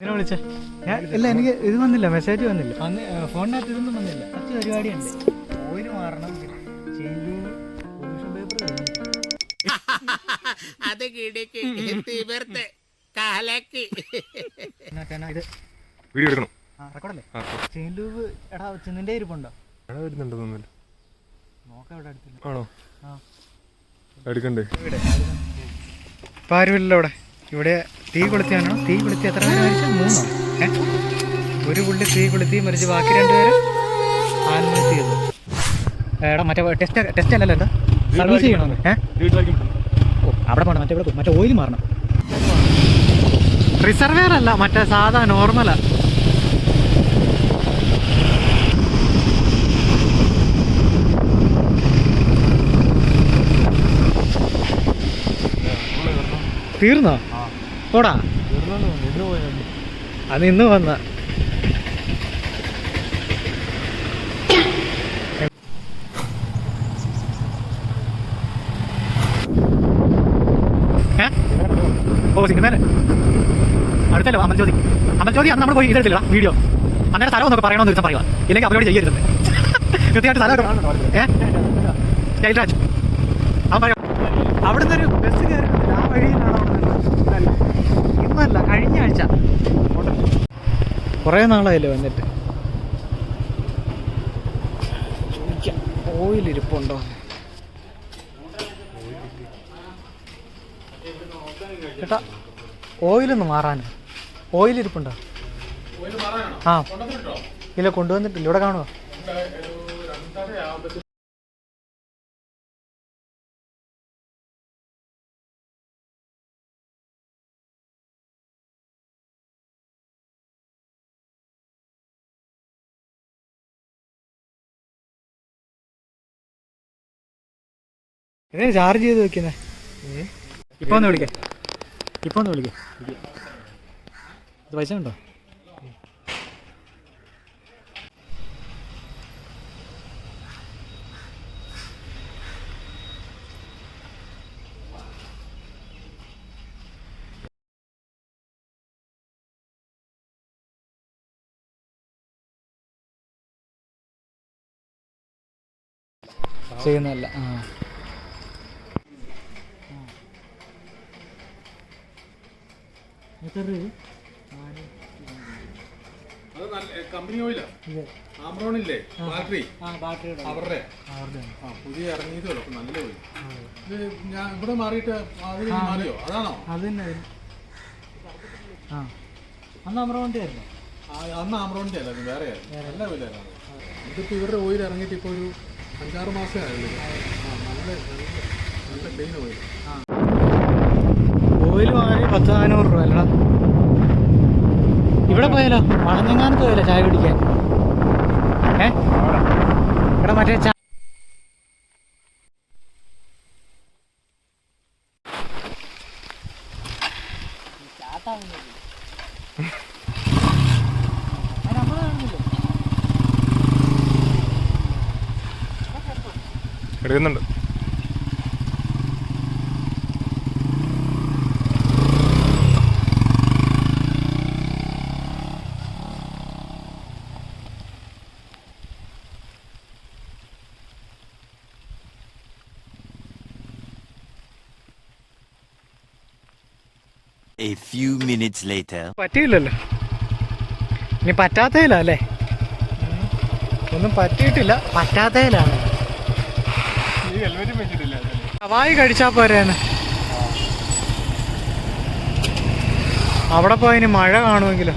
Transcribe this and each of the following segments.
ഇങ്ങനെ വിളിച്ചേ. ഇല്ല എനിക്ക് ഇത് വന്നില്ല മെസ്സേജ് വന്നില്ല. ഫോണിനകത്ത് ഇതൊന്നും വന്നില്ല. കുറച്ച് പരിപാടിയുണ്ട്. ഓയിൽ മാറണം അത് കിടക്ക് കലക്ക്. ഇത് വീഡിയോ എടുക്കണം. ആ റെക്കോർഡല്ലേ ആ ചെയിൻ ലൂബ് എടാ ചെന്നിന്റെ ഇരിപ്പുണ്ടോ? എടാ വരുന്നുണ്ട് തോന്നില്ല നോക്കാം ഇവിടെ അടുത്തില്ല. ആണോ? ആ. എടുക്കണ്ടേ? ഇപ്പം ആരുമില്ലല്ലോ അവിടെ ഇവിടെ തീ കൊളുത്തിയാണോ? തീ കൊളുത്തി എത്ര പേര് മരിച്ചു? മൂന്നോ? ഏ? ഒരു പുള്ളി തീ കൊളുത്തി മരിച്ച്. ബാക്കി രണ്ടുപേരും ആത്മഹത്യ ചെയ്തു എടാ മറ്റേ ടെസ്റ്റ് ടെസ്റ്റ് അല്ലല്ലോ എന്താ സർവീസ് ചെയ്യണമെന്ന് ഏ? ഓ അവിടെ പോകണം മറ്റേ ഇവിടെ. മറ്റേ ഓയിൽ മാറണം. റിസർവേർ അല്ല മറ്റേ സാധാ നോർമലാ തീർന്നോ? പോടാ. അത് ഇന്ന് വന്ന? ഓ സിനിമേനെ. അടുത്തല്ലോ അമൽ ജ്യോതി അമൽ ജ്യോതി അന്ന് നമ്മൾ പോയി ഇതെടുത്തില്ല വീഡിയോ. അന്നേരം സ്ഥലം ഒന്നൊക്കെ പറയണമെന്ന് ദിവസം പറയുക ഇല്ലെങ്കിൽ അവരോട് ചെയ്യരുത് കൃത്യമായിട്ട് സ്ഥലമൊക്കെ ഏഹ് ജയരാജ് അവിടുന്ന് ഒരു ബസ് കയറി ആ വഴിയിലാണ് അവിടെ നിന്നത്. ഇന്നല്ല. കഴിഞ്ഞ ആഴ്ച. കുറേ നാളായല്ലോ വന്നിട്ട്. ഓയിൽ ഇരിപ്പുണ്ടോ ചേട്ടാ ഓയിലൊന്ന് മാറാനോ ഓയിൽ ഇരിപ്പുണ്ടോ ആ. ഇല്ല കൊണ്ടുവന്നിട്ടില്ല. ഇവിടെ കാണുമോ ഇതിന് ചാർജ് ചെയ്ത് വെക്കുന്നേ. ഇപ്പൊ ഒന്ന് വിളിക്കേ. ഇപ്പൊ ഒന്ന് വിളിക്കേ. ഇത് പൈസ ഉണ്ടോ? ചെയ്യുന്നതല്ല. ആ. എത്ര? കമ്പനി ഓയിലാ ഇല്ലേ? ബാറ്ററി ആ. അവരുടെ? ആ പുതിയ നല്ല ഓയിൽ ഇത് ഞാൻ ഇവിടെ മാറിയിട്ട് അതിൽ മാറിയോ അതാണോ? അത് തന്നെ. ആ. അന്ന് അമറ വണ്ടിയായിരുന്നു ആ, അന്ന് ആമ്രോണിന്റെ അല്ല ഇത് വേറെ നല്ല ഓയിലാണ് ഇതിപ്പോ ഇവരുടെ ഓയിൽ ഇറങ്ങിയിട്ട് ഇപ്പൊ ഒരു അഞ്ചാറ് മാസമേ ആയുള്ളൂ. ആ നല്ല നല്ല പെയിൻ ക്ലീൻ ഓയിൽ ഓയിൽ വാങ്ങി പത്ത് നാനൂറ് രൂപ അല്ലടാ. ഇവിടെ പോയാലോ? വളഞ്ഞങ്ങാനത്ത് പോയാലോ ചായ കുടിക്കാൻ? ഏ? ഇവിടെ മറ്റേ ചായ എടുക്കുന്നുണ്ട്. A few minutes later. പറ്റിയില്ലല്ലോ. ഇനി പറ്റാത്തതിലാ അല്ലേ? ഒന്നും പറ്റിയിട്ടില്ല. പറ്റാത്തതിലാണ്. ഈ ഹെൽമെറ്റും വെച്ചിട്ടില്ല ഹവായി കഴിച്ചാ പോരേന്ന്. അവിടെ പോയതിന് മഴ കാണുമെങ്കിലോ.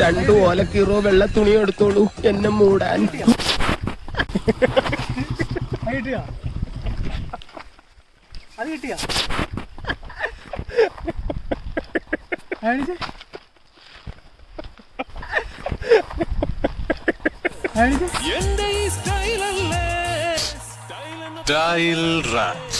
രണ്ടു ഓലക്കീറോ വെള്ള തുണി എടുത്തോളൂ. എന്നെ മൂടാൻ. അത് കിട്ടിയാ? അത് കിട്ടിയാ? കാണിച്ചേ? കാണിച്ചേ? Style Rat.